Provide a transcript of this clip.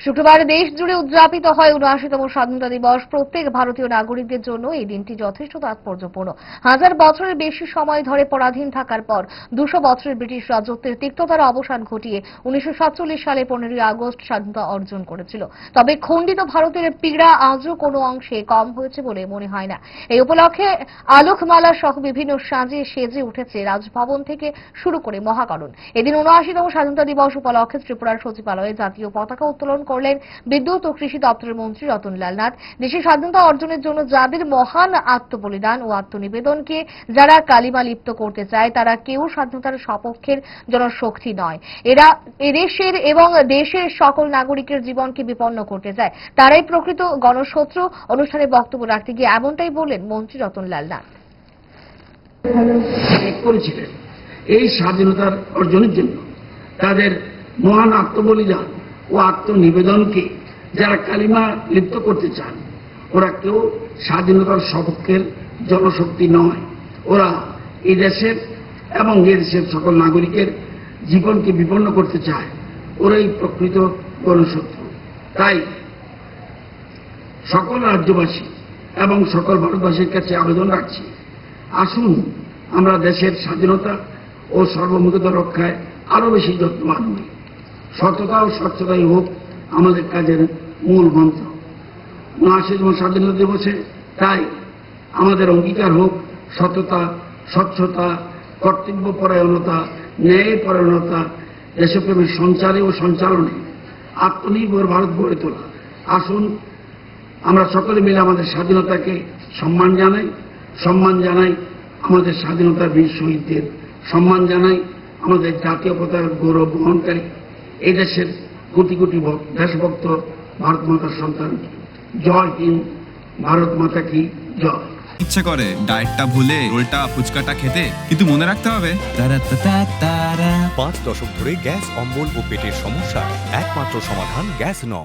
শুক্রবার দেশ জুড়ে উদযাপিত হয় উনআশিতম স্বাধীনতা দিবস। প্রত্যেক ভারতীয় নাগরিকদের জন্য এই দিনটি যথেষ্ট তাৎপর্যপূর্ণ। হাজার বছরের বেশি সময় ধরে পরাধীন থাকার পর দুশো বছরের ব্রিটিশ রাজত্বের তিক্ততার অবসান ঘটিয়ে উনিশশো সাতচল্লিশ সালে পনেরোই আগস্ট স্বাধীনতা অর্জন করেছিল। তবে খণ্ডিত ভারতের পীড়া আজও কোনো অংশে কম হয়েছে বলে মনে হয় না। এই উপলক্ষে আলোকমালা সহ বিভিন্ন সাজে সেজে উঠেছে রাজভবন থেকে শুরু করে মহাকরণ। এদিন উনআশিতম স্বাধীনতা দিবস উপলক্ষে ত্রিপুরার সচিবালয়ে জাতীয় পতাকা উত্তোলন করলেন বিদ্যুৎ ও কৃষি দপ্তরের মন্ত্রী রতনলাল নাথ। দেশের স্বাধীনতা অর্জনের জন্য যাদের মহান আত্মবলিদান ও আত্মনিবেদনকে যারা কালিমা লিপ্ত করতে চায়, তারা কেউ স্বাধীনতার সপক্ষের জনশক্তি নয়। এরা এদেশের এবং দেশের সকল নাগরিকের জীবনকে বিপন্ন করতে চায়। তারাই প্রকৃত গণশত্রু। অনুষ্ঠানে বক্তব্য রাখতে গিয়ে এমনটাই বললেন মন্ত্রী রতনলাল নাথ। করেছিলেন এই স্বাধীনতার অর্জনের জন্য তাদের মহান আত্মবলিদান ও আত্মনিবেদনকে যারা কালিমা লিপ্ত করতে চান, ওরা কেউ স্বাধীনতার সপক্ষের জনশক্তি নয়। ওরা এই দেশের এবং এদেশের সকল নাগরিকের জীবনকে বিপন্ন করতে চায়। ওরাই প্রকৃত গণশত্রু। তাই সকল রাজ্যবাসী এবং সকল ভারতবাসীর কাছে আবেদন রাখছি, আসুন আমরা দেশের স্বাধীনতা ও সার্বভৌমত্ব রক্ষায় আরও বেশি যত্নবান হই। সততা ও স্বচ্ছতাই হোক আমাদের কাজের মূল মন্ত্র। উনআশিতম স্বাধীনতা দিবসে তাই আমাদের অঙ্গীকার হোক সততা, স্বচ্ছতা, কর্তব্যপরায়ণতা, ন্যায়পরায়ণতা, দেশপ্রেমের সঞ্চারে ও সঞ্চালনে আত্মনির্ভর ভারত গড়ে তোলা। আসুন আমরা সকলে মিলে আমাদের স্বাধীনতাকে সম্মান জানাই সম্মান জানাই আমাদের স্বাধীনতার বীর শহীদদের সম্মান জানাই, আমাদের জাতীয় পতাকার গৌরব বহনকারী এই দেশের কোটি কোটি ভক- দেশভক্ত ভারত মাতার সন্তান। জয় হিন্দ ভারত মাতা কি জয়। ইচ্ছে করে ডায়েটটা ভুলে রোলটা ফুচকাটা খেতে কিন্তু মনে রাখতে হবে। পাঁচ দশক ধরে গ্যাস অম্বল ও পেটের সমস্যা একমাত্র সমাধান গ্যাস নল।